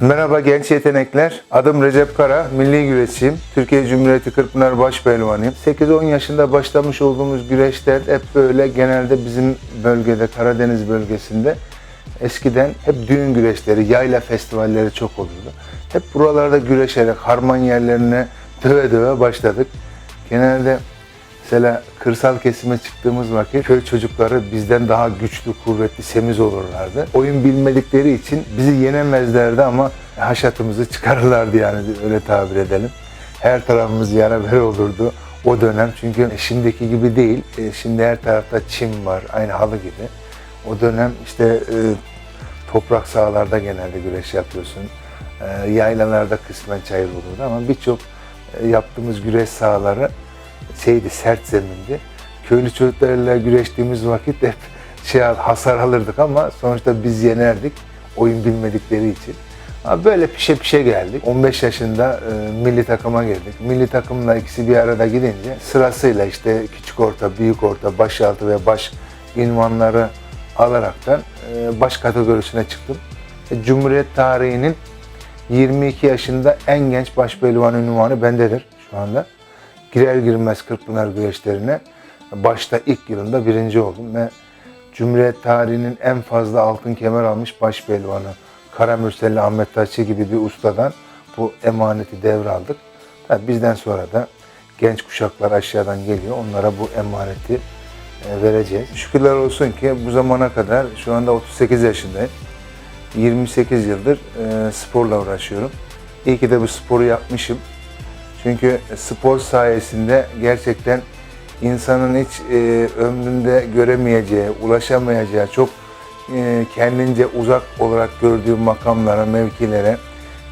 Merhaba genç yetenekler. Adım Recep Kara, milli güreşçiyim. Türkiye Cumhuriyeti Kırkpınar Başpehlivanıyım. 8-10 yaşında başlamış olduğumuz güreşler hep böyle genelde bizim bölgede, Karadeniz bölgesinde eskiden hep düğün güreşleri, yayla festivalleri çok oluyordu. Hep buralarda güreşerek harman yerlerine döve döve başladık. Genelde Mesela kırsal kesime çıktığımız vakit köy çocukları bizden daha güçlü, kuvvetli, semiz olurlardı. Oyun bilmedikleri için bizi yenemezlerdi ama haşatımızı çıkarırlardı yani öyle tabir edelim. Her tarafımız yara bere olurdu o dönem. Çünkü şimdiki gibi değil. E, Şimdi her tarafta çim var, aynı halı gibi. O dönem işte e, toprak sahalarda genelde güreş yapıyorsun. E, Yaylalarda kısmen çayır olurdu ama birçok yaptığımız güreş sahaları şeydi sert zemindi. Köylü çocuklarıyla güreştiğimiz vakit hep şey hasar alırdık ama sonuçta biz yenerdik oyun bilmedikleri için. Böyle pişe pişe geldik. 15 yaşında e, milli takıma girdik. Milli takımla ikisi bir arada gidince sırasıyla işte küçük orta, büyük orta, başaltı ve baş invanları alaraktan e, baş kategorisine çıktım. E, Cumhuriyet tarihinin 22 yaşında en genç başpehlivan ünvanı bendedir şu anda girer girmez Kırkpınar güreşlerine başta ilk yılında birinci oldum ve Cumhuriyet tarihinin en fazla altın kemer almış baş pehlivanı Kara Mürselli Ahmet Taççı gibi bir ustadan bu emaneti devraldık. Tabii bizden sonra da genç kuşaklar aşağıdan geliyor. Onlara bu emaneti e, vereceğiz. Şükürler olsun ki bu zamana kadar şu anda 38 yaşındayım. 28 yıldır e, sporla uğraşıyorum. İyi ki de bu sporu yapmışım. Çünkü spor sayesinde gerçekten insanın hiç e, ömründe göremeyeceği, ulaşamayacağı, çok e, kendince uzak olarak gördüğü makamlara, mevkilere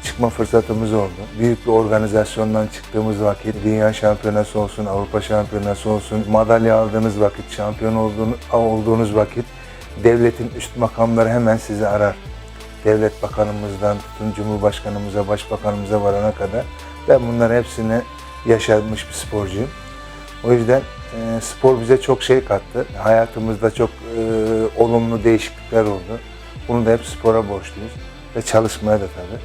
çıkma fırsatımız oldu. Büyük bir organizasyondan çıktığımız vakit, dünya şampiyonası olsun, Avrupa şampiyonası olsun, madalya aldığınız vakit, şampiyon olduğunuz, vakit devletin üst makamları hemen sizi arar. Devlet bakanımızdan tutun Cumhurbaşkanımıza, Başbakanımıza varana kadar ben bunların hepsini yaşanmış bir sporcuyum. O yüzden e, spor bize çok şey kattı. Hayatımızda çok e, olumlu değişiklikler oldu. Bunu da hep spora borçluyuz. Ve çalışmaya da tabii.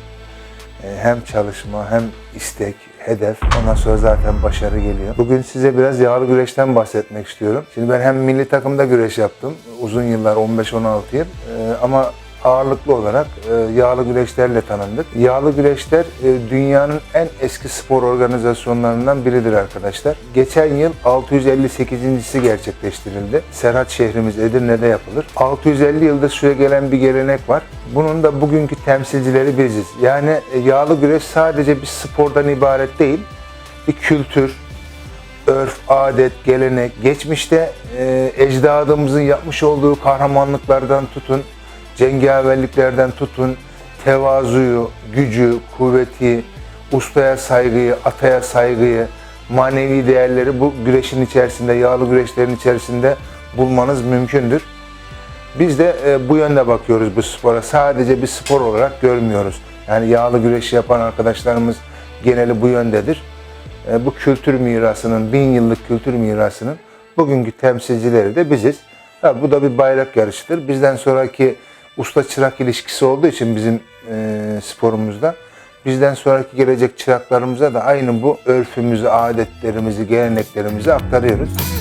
E, hem çalışma hem istek, hedef. Ondan sonra zaten başarı geliyor. Bugün size biraz yağlı güreşten bahsetmek istiyorum. Şimdi ben hem milli takımda güreş yaptım. Uzun yıllar, 15-16 yıl. E, ama ağırlıklı olarak e, yağlı güreşlerle tanındık. Yağlı güreşler e, dünyanın en eski spor organizasyonlarından biridir arkadaşlar. Geçen yıl 658.si gerçekleştirildi. Serhat şehrimiz Edirne'de yapılır. 650 yıldır süre gelen bir gelenek var. Bunun da bugünkü temsilcileri biziz. Yani e, yağlı güreş sadece bir spordan ibaret değil, bir kültür, örf, adet, gelenek, geçmişte e, ecdadımızın yapmış olduğu kahramanlıklardan tutun, cengaverliklerden tutun, tevazuyu, gücü, kuvveti, ustaya saygıyı, ataya saygıyı, manevi değerleri bu güreşin içerisinde, yağlı güreşlerin içerisinde bulmanız mümkündür. Biz de e, bu yönde bakıyoruz bu spora. Sadece bir spor olarak görmüyoruz. Yani yağlı güreş yapan arkadaşlarımız geneli bu yöndedir. E, bu kültür mirasının, bin yıllık kültür mirasının bugünkü temsilcileri de biziz. Ha, bu da bir bayrak yarışıdır. Bizden sonraki usta çırak ilişkisi olduğu için bizim e, sporumuzda bizden sonraki gelecek çıraklarımıza da aynı bu örfümüzü, adetlerimizi, geleneklerimizi aktarıyoruz.